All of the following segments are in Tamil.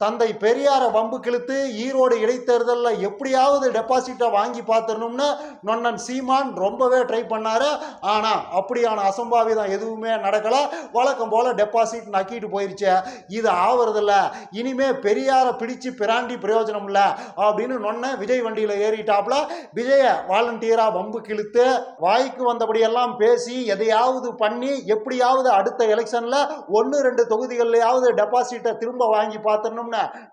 தந்தை பெரியாரை வம்பு கிழித்து ஈரோடு இடைத்தேர்தலில் எப்படியாவது டெபாசிட்டை வாங்கி பார்த்துடணும்னு நொன்னன் சீமான் ரொம்பவே ட்ரை பண்ணார். ஆனால் அப்படியான அசம்பாவிதம் எதுவுமே நடக்கலை. வழக்கம் போல் டெபாசிட் நக்கிட்டு போயிருச்சு. இது ஆவறதில்ல. இனிமே பெரியாரை பிடிச்சு பிராண்டி பிரயோஜனம் இல்லை அப்படின்னு நொன்ன விஜய் வண்டியில் ஏறிட்டாப்புல விஜயை வாலண்டியராக வம்பு கிழித்து வாய்க்கு வந்தபடியெல்லாம் பேசி எதையாவது பண்ணி எப்படியாவது அடுத்த எலெக்ஷனில் ஒன்று ரெண்டு தொகுதிகள்லையாவது டெபாசிட்டை திரும்ப வாங்கி பார்த்துடணும்.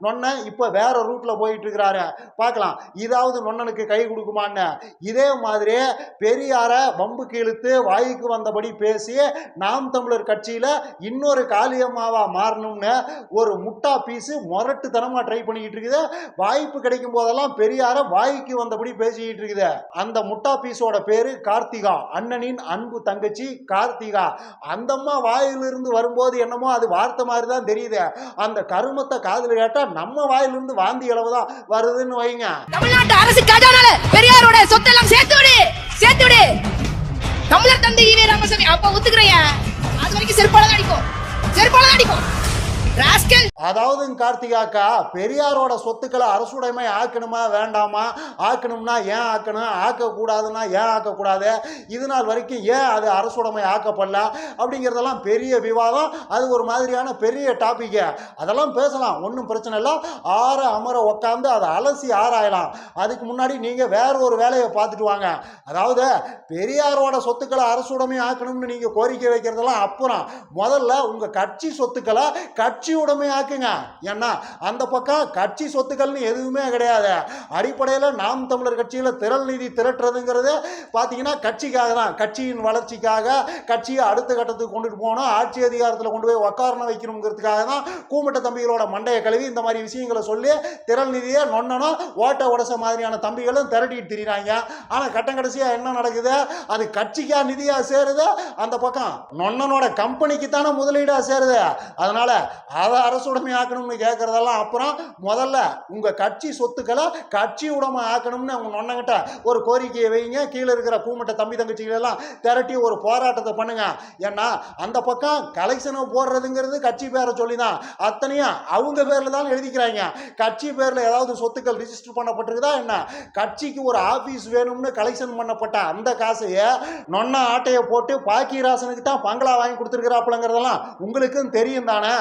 நொன்ன இப்போ வேற ரூட்ல போயிட்டு இருக்கிறாரு பார்க்கலாம். இதாவது நொன்னனுக்கு கை கொடுக்குமான்னு. இதே மாதிரி பெரியார வம்பு கீழ்த்து வாய்க்கு வந்தபடி பேசி நாம் தமிழர் கட்சியில இன்னொரு காளியம்மாவா மாறணும்னு ஒரு முட்டா பீஸு முரட்டுத்தனமா ட்ரை பண்ணிக்கிட்டு இருக்குது வாய்ப்பு கிடைக்கும் போதெல்லாம் பெரியார வாய்க்கு வந்தபடி பேசிக்கிட்டு இருக்குது அந்த முட்டா பீஸோட பேரு கார்த்திகா. அண்ணனின் அன்பு தங்கச்சி கார்த்திகா. அந்தம்மா வாயிலிருந்து வரும்போது என்னமோ அது வார்த்தை மாதிரி தான் தெரியுது. அந்த கருமத்தை காதில் கேட்டா நம்ம வாயிலிருந்து வாந்தி அளவு தான் வருதுன்னு வைங்க. தமிழ்நாட்டு அரசு கஜானால பெரியாரோட சொத்தெல்லாம் சேர்த்து விடு சேர்த்து விடு. தமிழர் தந்தை ஈவே ராமசாமி அப்ப ஒத்துக்கிறேன் அது வரைக்கும் செருப்பால தான் அடிக்கும் செருப்பால தான் அடிக்கும் அதாவது கார்த்திகாக்கா பெரியாரோட சொத்துக்களை அரசுடைமை ஆக்கணுமா வேண்டாமா? ஆக்கணும்னா ஏன் ஆக்கணும்? ஆக்கக்கூடாதுன்னா ஏன் ஆக்கக்கூடாது? இது நாள் வரைக்கும் ஏன் அது அரசுடைமை ஆக்கப்படல? அப்படிங்கிறதெல்லாம் பெரிய விவாதம். அது ஒரு மாதிரியான பெரிய டாப்பிக்கு அதெல்லாம் பேசலாம் ஒன்றும் பிரச்சனை இல்லை. ஆற அமர உக்காந்து அதை அலசி ஆராயலாம். அதுக்கு முன்னாடி நீங்கள் வேற ஒரு வேலையை பார்த்துட்டு வாங்க. அதாவது பெரியாரோட சொத்துக்களை அரசுடைமை ஆக்கணும்னு நீங்கள் கோரிக்கை வைக்கிறதெல்லாம் அப்புறம். முதல்ல உங்கள் கட்சி சொத்துக்களை கட்சி உடைமை ஆக்குங்க. ஏன்னா அந்த பக்கம் கட்சி சொத்துக்கள்னு எதுவுமே கிடையாது. அடிப்படையில் நாம் தமிழர் கட்சியில் திரள் நிதி திரட்டுறதுங்கிறது பார்த்தீங்கன்னா கட்சிக்காக தான். கட்சியின் வளர்ச்சிக்காக கட்சியை அடுத்த கட்டத்துக்கு கொண்டுட்டு போகணும். ஆட்சி அதிகாரத்தில் கொண்டு போய் உக்காரணம் வைக்கணுங்கிறதுக்காக தான் கூமிட்ட தம்பிகளோட மண்டையை கழுவி இந்த மாதிரி விஷயங்களை சொல்லி திரள் நிதியை நொன்னனும் ஓட்ட உடச மாதிரியான தம்பிகளும் திரட்டிட்டு திரிகிறாங்க ஆனால் கட்டம் கடைசியாக என்ன நடக்குது? அது கட்சிக்கா நிதியாக சேருது? அந்த பக்கம் நொன்னனோட கம்பெனிக்கு தானே முதலீடாக சேருது. அதனால அதை அரசுடைமை ஆக்கணும்னு கேட்கறதெல்லாம் அப்புறம் முதல்ல உங்க கட்சி சொத்துக்களை கட்சி உடைமை ஆக்கணும்னு அவங்க நொன்னங்கிட்ட ஒரு கோரிக்கையை வைங்க. கீழே இருக்கிற கூமட்ட தம்பி தங்கச்சிகள் எல்லாம் திரட்டி ஒரு போராட்டத்தை பண்ணுங்க. ஏன்னா அந்த பக்கம் கலெக்ஷனை போடுறதுங்கிறது கட்சி பேரை சொல்லி தான் அத்தனையும் அவங்க பேர்ல தான் எழுதிக்கிறாங்க. கட்சி பேர்ல ஏதாவது சொத்துக்கள் ரிஜிஸ்டர் பண்ணப்பட்டிருக்குதா என்ன? கட்சிக்கு ஒரு ஆபீஸ் வேணும்னு கலெக்ஷன் பண்ணப்பட்ட அந்த காசையை நொன்ன ஆட்டையை போட்டு பாக்கியராசனுக்கு தான் பங்களா வாங்கி கொடுத்துருக்கிறாப்புலங்கிறதெல்லாம் உங்களுக்கும் தெரியும் தானே?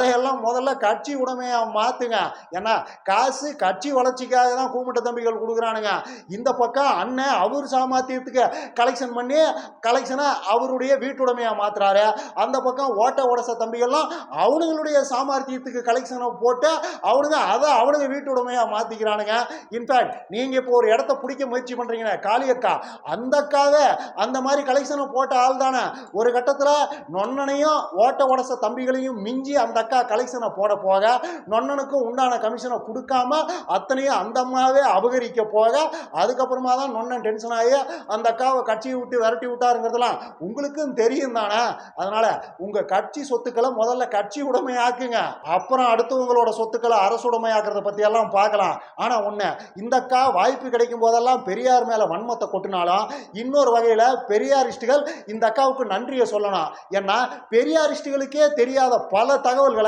அதையெல்லாம் முதல்ல கட்சி உடைமையா மாற்றுங்க ஏன்னா காசு கட்சி வளர்ச்சிக்காக தான் கூமிட்ட தம்பிகள் கொடுக்குறானுங்க. இந்த பக்கம் அண்ணன் அவர் சாமர்த்தியத்துக்கு கலெக்ஷன் பண்ணி கலெக்ஷனை அவருடைய வீட்டுடைமையா மாத்துறாரு. அந்த பக்கம் ஓட்ட உடச தம்பிகள்லாம் அவனுங்களுடைய சாமர்த்தியத்துக்கு கலெக்ஷனை போட்டு அவனுங்க அதை அவனுங்க வீட்டுடைமையா மாற்றிக்கிறானுங்க இன்ஃபேக்ட் நீங்கள் இப்போ ஒரு இடத்த பிடிக்க முயற்சி பண்றீங்க காளியக்கா அந்த அக்காவே அந்த மாதிரி கலெக்ஷனை போட்ட ஆள் தானே ஒரு கட்டத்தில் நொன்னனையும் ஓட்ட உடச தம்பிகளையும் மிஞ்சி அந்த அக்கா கலெக்ஷனை போட போக நொன்னனுக்கும் உண்டான கமிஷனை கொடுக்காம அத்தனையும் அந்த அம்மாவே அபகரிக்க போக அதுக்கப்புறமா தான் நொன்னன் டென்ஷன் ஆகி அந்த அக்காவை கட்சியை விட்டு விரட்டி விட்டாருங்கிறதெல்லாம் உங்களுக்கும் தெரியும் தானே? அதனால உங்க கட்சி சொத்துக்களை முதல்ல கட்சி உடைமையாக்குங்க. அப்புறம் அடுத்தவங்களோட சொத்துக்களை அரசுடைமையாக்குறத பத்தி எல்லாம் பார்க்கலாம். ஆனா ஒண்ணு இந்த அக்கா வாய்ப்பு கிடைக்கும் போதெல்லாம் பெரியார் மேல வன்மத்தை கொட்டினாலும் இன்னொரு வகையில பெரியாரிஸ்டுகள் இந்த அக்காவுக்கு நன்றியை சொல்லணும். ஏன்னா பெரியாரிஸ்டுகளுக்கே தெரியாத பல தகவல்கள்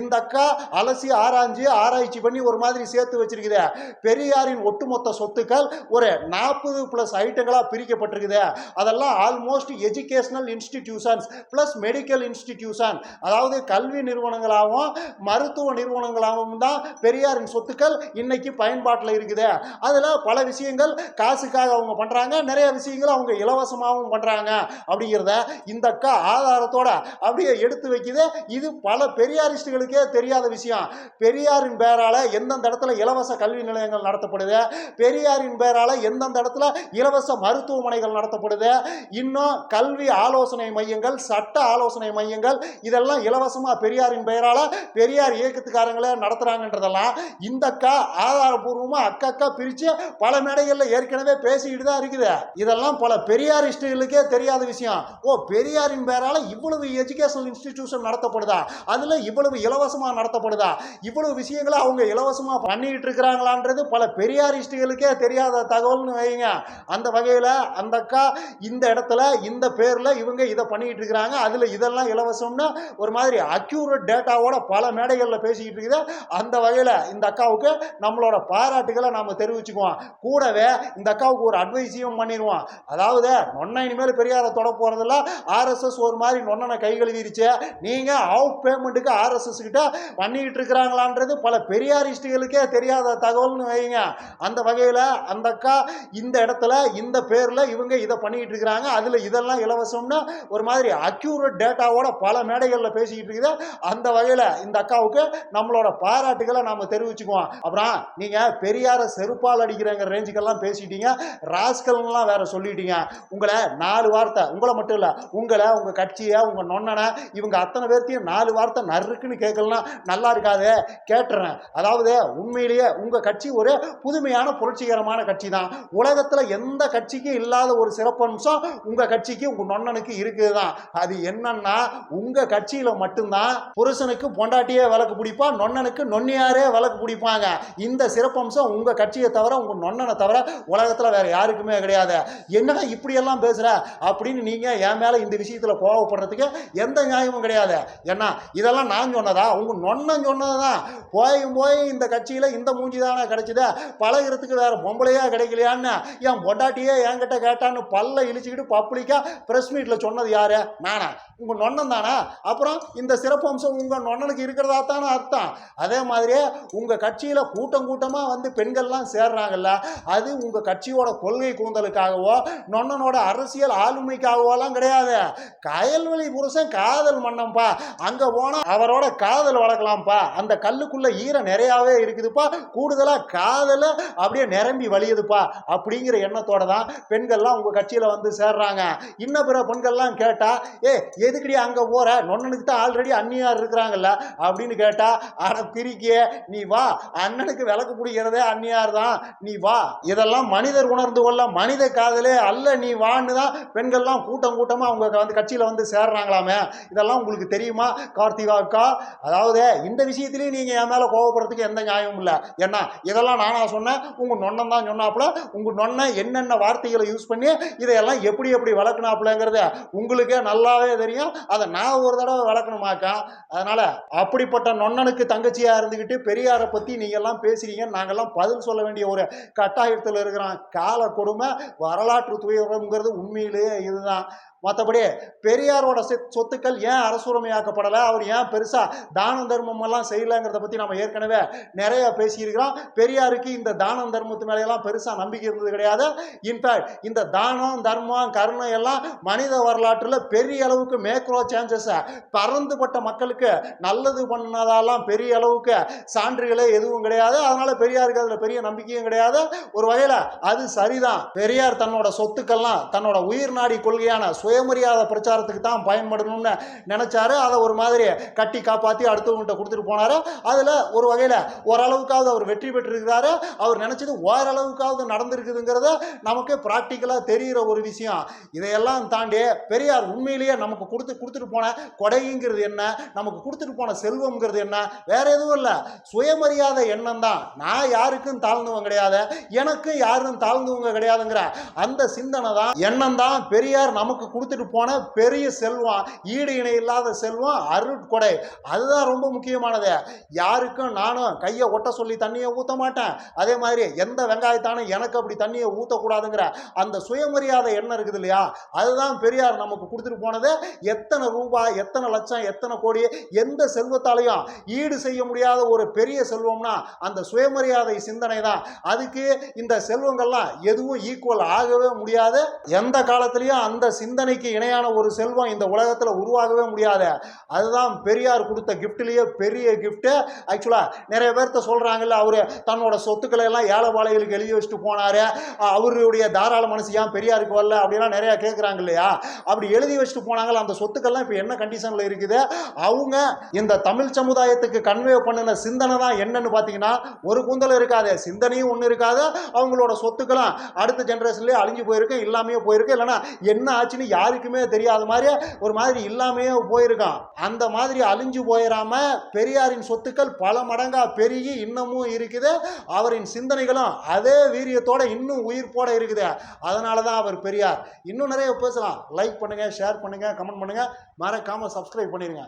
இந்த அக்கா அலசி ஆராய்ஞ்சு ஆராய்ச்சி பண்ணி ஒரு மாதிரி சேர்த்து வச்சிருக்குது. பெரியாரின் ஒட்டுமொத்த சொத்துக்கள் ஒரு நாற்பது பிளஸ் ஐட்டங்களாக பிரிக்கப்பட்டிருக்குது. அதெல்லாம் almost educational institutions plus medical institution அதாவது கல்வி நிறுவனங்களாகவும் மருத்துவ நிறுவனங்களாகவும் தான் பெரியாரின் சொத்துக்கள் இன்னைக்கு பயன்பாட்டில் இருக்குது. அதில் பல விஷயங்கள் காசுக்காக அவங்க பண்ணுறாங்க நிறைய விஷயங்கள் அவங்க இலவசமாகவும் பண்ணுறாங்க அப்படிங்கிறத இந்த அக்கா ஆதாரத்தோட அப்படியே எடுத்து வைக்குது. இது பல பெரிய பெரியாரிஸ்டுகளுக்கே தெரியாத விஷயம். பெரியாரின் பேரால எந்தெந்த இடத்துல இலவச கல்வி நிலையங்கள் நடத்தப்படுது? பெரியாரின் பேரால எந்தெந்த இடத்துல இலவச மருத்துவமனைகள் நடத்தப்படுது? இன்னும் கல்வி ஆலோசனை மையங்கள் சட்ட ஆலோசனை மையங்கள் இதெல்லாம் இலவசமா பெரியாரின் பெயரால பெரியார் இயக்கத்துக்காரங்களே நடத்துறாங்கன்றதெல்லாம் இந்த அக்கா ஆதாரபூர்வமா அக்கா அக்கா பிரிச்சு பல மேடைகள்ல ஏற்கனவே பேசிக்கிட்டு தான் இருக்குது. இதெல்லாம் பல பெரியாரிஸ்டுகளுக்கே தெரியாத விஷயம். ஓ பெரியாரின் பேரால இவ்வளவு எஜுகேஷனல் இன்ஸ்டிடியூஷன் நடத்தப்படுதா? அதுல இவ்வளவு இலவசமாக நடத்தப்படுதா? இவ்வளவு விஷயங்களை அவங்க இலவசமா பண்ணிட்டு இருக்கிறாங்களான்றது பல பெரியாரிஸ்டுகளுக்கே தெரியாத தகவல்னு வைங்க. அந்த வகையில் அந்த அக்கா இந்த இடத்துல இந்த பேர்ல இவங்க இதை பண்ணிக்கிட்டு இருக்கிறாங்க. அதுல இதெல்லாம் இலவசம்னு ஒரு மாதிரி அக்யூரேட் டேட்டாவோட பல மேடைகளில் பேசிக்கிட்டு இருக்குது. அந்த வகையில் இந்த அக்காவுக்கு நம்மளோட பாராட்டுகளை நாம் தெரிவிச்சுக்குவோம். கூடவே இந்த அக்காவுக்கு ஒரு அட்வைஸையும் பண்ணிடுவோம். அதாவது நொன்ன இனிமேல் பெரியாரை தொட போகிறதில்ல ஆர்எஸ்எஸ் ஒரு மாதிரி நொன்னனை கை கழுவிருச்சு நீங்க அவுட் பேமெண்ட்டுக்கு ஆர்எஸ்எஸ் கிட்ட பண்ணிக்கிட்டு இருக்கிறாங்களான்றது பல பெரியாரிஸ்டுகளுக்கே தெரியாத தகவல்னு வைங்க. அந்த வகையில் அந்த அக்கா இந்த இடத்துல இந்த பேரில் இவங்க இதை பண்ணிக்கிட்டு இருக்கிறாங்க. அதில் இதெல்லாம் இலவசம்னு ஒரு மாதிரி அக்யூரேட் டேட்டாவோட பல மேடைகளில் பேசிக்கிட்டு இருக்குது. அந்த வகையில் இந்த அக்காவுக்கு நம்மளோட பாராட்டுகளை நாம் தெரிவிச்சுக்குவோம். அப்புறம் நீங்கள் பெரியார செருப்பால் அடிக்கிறங்கிற ரேஞ்சுக்கெல்லாம் பேசிட்டீங்க. ராஸ்கல்லாம் வேற சொல்லிட்டீங்க. உங்களை நாலு வார்த்தை உங்களை மட்டும் இல்லை உங்களை உங்கள் கட்சியை உங்கள் நொன்னனை இவங்க அத்தனை பேர்த்தையும் நாலு வார்த்தை நறுக்குன்னு கேட்கலனா நல்லா இருக்காது கேட்டுறேன். அதாவது உண்மையிலேயே உங்கள் கட்சி ஒரு புதுமையான புரட்சிகரமான கட்சி தான் உலகத்தில் எந்த கட்சிக்கும் இல்லாத ஒரு சிறப்பம்சம் உங்கள் கட்சிக்கு உங்கள் நொன்னனுக்கு இருக்குது தான் அது என்னன்னா உங்கள் கட்சியில் மட்டும்தான் புருஷனுக்கு பொண்டாட்டியே விளக்கு பிடிப்பா நொன்னனுக்கு நொன்னியாரே விளக்கு பிடிப்பாங்க. இந்த சிறப்பம்சம் உங்கள் கட்சியை தவிர உங்கள் நொன்னனை தவிர உலகத்தில் வேற யாருக்குமே கிடையாது. என்னடா இப்படியெல்லாம் பேசுகிற அப்படின்னு நீங்கள் என் மேலே இந்த விஷயத்தில் கோவப்படுறதுக்கு எந்த நியாயமும் கிடையாது. ஏன்னா இதெல்லாம் நான் சொன்னதா? உங்க நொண்ணன் சொன்னது தான் போய் போய் இந்த கட்சியில் இந்த மூஞ்சி தானே கிடைச்சது. பழகிறதுக்கு வேற பொம்பளையா கிடைக்கலையான்னு என் பொண்டாட்டியே என்கிட்ட கேட்டான்னு பல்ல இழிச்சுக்கிட்டு பப்ளிக்காக ப்ரெஸ் மீட்டில் சொன்னது யாரு? நானா. உங்க நொண்ணன் தானே? அப்புறம் இந்த சிறப்பம்சம் உங்க நொண்ணனுக்கு இருக்கிறதா தானே அர்த்தம். அதே மாதிரியே உங்க கட்சியில் கூட்டம் கூட்டமாக வந்து பெண்கள்லாம் சேர்றாங்கல்ல அது உங்க கட்சியோட கொள்கை கூந்தலுக்காகவோ நொண்ணனோட அரசியல் ஆளுமைக்காகவோலாம் கிடையாது. கயல்வெளி புருஷன் காதல் மன்னம்பா. அங்கே போனால் அவரோட காதல் வளர்க்கலாம்ப்பா. அந்த கல்லுக்குள்ள ஈரம் நிறையாவே இருக்குதுப்பா. கூடுதலாக காதலை அப்படியே நிரம்பி வழியுதுப்பா. அப்படிங்கிற எண்ணத்தோட தான் பெண்கள்லாம் உங்கள் கட்சியில் வந்து சேர்றாங்க. இன்ன பிற பெண்கள்லாம் கேட்டால் ஏ எதுக்கடி அங்கே போற? நொன்னனுக்கு தான் ஆல்ரெடி அந்நியார் இருக்கிறாங்கல்ல? அப்படின்னு கேட்டால் அட பிரிக்கிய நீ வா. அண்ணனுக்கு விளக்கு பிடிக்கிறதே அந்நியார் தான். நீ வா. இதெல்லாம் மனிதர் உணர்ந்து கொள்ள மனித காதலே அல்ல. நீ வான்னு தான் பெண்கள்லாம் கூட்டம் கூட்டமாக அவங்க வந்து கட்சியில் வந்து சேர்றாங்களாமே. இதெல்லாம் உங்களுக்கு தெரியுமா? கார்த்திகா அக்கா அதாவது இந்த விஷயத்திலையும் நீங்கள் என் மேலே கோவப்படுறதுக்கு எந்த நியாயமும் இல்லை. ஏன்னா இதெல்லாம் நானாக சொன்னேன். உங்கள் நொண்ணன் தான் சொன்னாப்புல. உங்கள் நொண்ணை என்னென்ன வார்த்தைகளை யூஸ் பண்ணி இதையெல்லாம் எப்படி எப்படி வளர்க்கணாப்புலங்கிறத உங்களுக்கே நல்லாவே தெரியும். அதை நான் ஒரு தடவை வளர்க்கணுமாக்கா? அதனால் அப்படிப்பட்ட நொண்ணனுக்கு தங்கச்சியாக இருந்துக்கிட்டு பெரியாரை பற்றி நீங்கள்லாம் பேசுகிறீங்க நாங்கள்லாம் நாங்கெல்லாம் பதில் சொல்ல வேண்டிய ஒரு கட்டாயத்தில் இருக்கிறோம். கால கொடுமை வரலாற்று துயரம்ங்கிறது உண்மையிலேயே இதுதான். மற்றபடி பெரியாரோட சொத்- சொத்துக்கள் ஏன் அரசுரிமையாக்கப்படலை? அவர் ஏன் பெருசாக தானம் தர்மம் எல்லாம் செய்யலைங்கிறத பற்றி நம்ம ஏற்கனவே நிறைய பேசியிருக்கிறோம். பெரியாருக்கு இந்த தானம் தர்மத்து மேலையெல்லாம் பெருசாக நம்பிக்கை இருந்தது கிடையாது. இன்ஃபேக்ட் இந்த தானம் தர்மம் கருணை எல்லாம் மனித வரலாற்றில் பெரிய அளவுக்கு மேக்ரோ சேஞ்சஸை பறந்துபட்ட மக்களுக்கு நல்லது பண்ணதாலாம் பெரிய அளவுக்கு சான்றுகளே எதுவும் கிடையாது. அதனால பெரியாருக்கு அதில் பெரிய நம்பிக்கையும் கிடையாது. ஒரு வகையில் அது சரிதான். பெரியார் தன்னோட சொத்துக்கள்லாம் தன்னோட உயிர் நாடி கொள்கையான சுயமரியாதை பிரச்சாரத்துக்கு தான் பயன்படணும்னு நினைச்சாரு. அதை ஒரு மாதிரி கட்டி காப்பாற்றி அடுத்தவங்கள்ட்ட கொடுத்துட்டு போனாரு. அதில் ஒரு வகையில் ஓரளவுக்காவது அவர் வெற்றி பெற்றிருக்கிறாரு. அவர் நினைச்சது ஓரளவுக்காவது நடந்திருக்குதுங்கிறத நமக்கு ப்ராக்டிக்கலாக தெரிகிற ஒரு விஷயம். இதையெல்லாம் தாண்டி பெரியார் உண்மையிலேயே நமக்கு கொடுத்து கொடுத்துட்டு போன கொடைங்கிறது என்ன? நமக்கு கொடுத்துட்டு போன செல்வம்ங்கிறது என்ன? வேற எதுவும் இல்லை. சுயமரியாதை எண்ணம் தான் நான் யாருக்கும் தாழ்ந்தவன் கிடையாது. எனக்கும் யாரும் தாழ்ந்தவங்க கிடையாதுங்கிற அந்த சிந்தனை தான் எண்ணம் தான் பெரியார் நமக்கு கொடுத்துட்டு போன பெரிய செல்வம் ஈடு இணை இல்லாத செல்வம் அருட்கொடை. அதுதான் ரொம்ப முக்கியமானது. யாருக்கும் நானும் கையை ஒட்ட சொல்லி தண்ணியை ஊற்ற மாட்டேன். அதே மாதிரி எந்த வெங்காயத்தானும் எனக்கு அப்படி தண்ணியை ஊற்றக்கூடாதுங்கிற அந்த சுயமரியாதை எண்ணம் இருக்குது இல்லையா? அதுதான் பெரியார் நமக்கு கொடுத்துட்டு போனது. எத்தனை ரூபாய் எத்தனை லட்சம் எத்தனை கோடி எந்த செல்வத்தாலையும் ஈடு செய்ய முடியாத ஒரு பெரிய செல்வம்னா அந்த சுயமரியாதை சிந்தனை தான். அதுக்கு இந்த செல்வங்கள்லாம் எதுவும் ஈக்குவல் ஆகவே முடியாது. எந்த காலத்திலையும் அந்த சிந்தனை சிந்தனைக்கு இணையான ஒரு செல்வம் இந்த உலகத்தில் உருவாகவே முடியாது. அதுதான் பெரியார் கொடுத்த கிஃப்ட்லேயே பெரிய கிஃப்ட்டு ஆக்சுவலாக நிறைய பேர்த்த சொல்கிறாங்கல்ல அவர் தன்னோட சொத்துக்களை எல்லாம் ஏழை பாளைகளுக்கு எழுதி வச்சுட்டு போனார். அவருடைய தாராள மனசு ஏன் பெரியாருக்கு வரல அப்படிலாம் நிறையா கேட்குறாங்க இல்லையா? அப்படி எழுதி வச்சுட்டு போனாங்களா அந்த சொத்துக்கள்லாம் இப்போ என்ன கண்டிஷனில் இருக்குது? அவங்க இந்த தமிழ் சமுதாயத்துக்கு கன்வே பண்ணின சிந்தனை தான் என்னன்னு பார்த்தீங்கன்னா ஒரு குந்தல் இருக்காது சிந்தனையும் ஒன்று இருக்காது. அவங்களோட சொத்துக்கெல்லாம் அடுத்த ஜென்ரேஷன்லேயே அழிஞ்சு போயிருக்கு இல்லாமையே போயிருக்கு இல்லைன்னா என்ன ஆச்சுன்னு யாருக்குமே தெரியாத மாதிரி ஒரு மாதிரி இல்லாமையே போயிருக்கான். அந்த மாதிரி அழிஞ்சு போயிடாம பெரியாரின் சொத்துக்கள் பல மடங்கா பெருகி இன்னமும் இருக்குது. அவரின் சிந்தனைகளும் அதே வீரியத்தோட இன்னும் உயிர்ப்போட இருக்குது. அதனால தான் அவர் பெரியார். இன்னும் நிறைய பேசலாம். லைக் பண்ணுங்க ஷேர் பண்ணுங்க கமெண்ட் பண்ணுங்க. மறக்காம சப்ஸ்கிரைப் பண்ணிருங்க.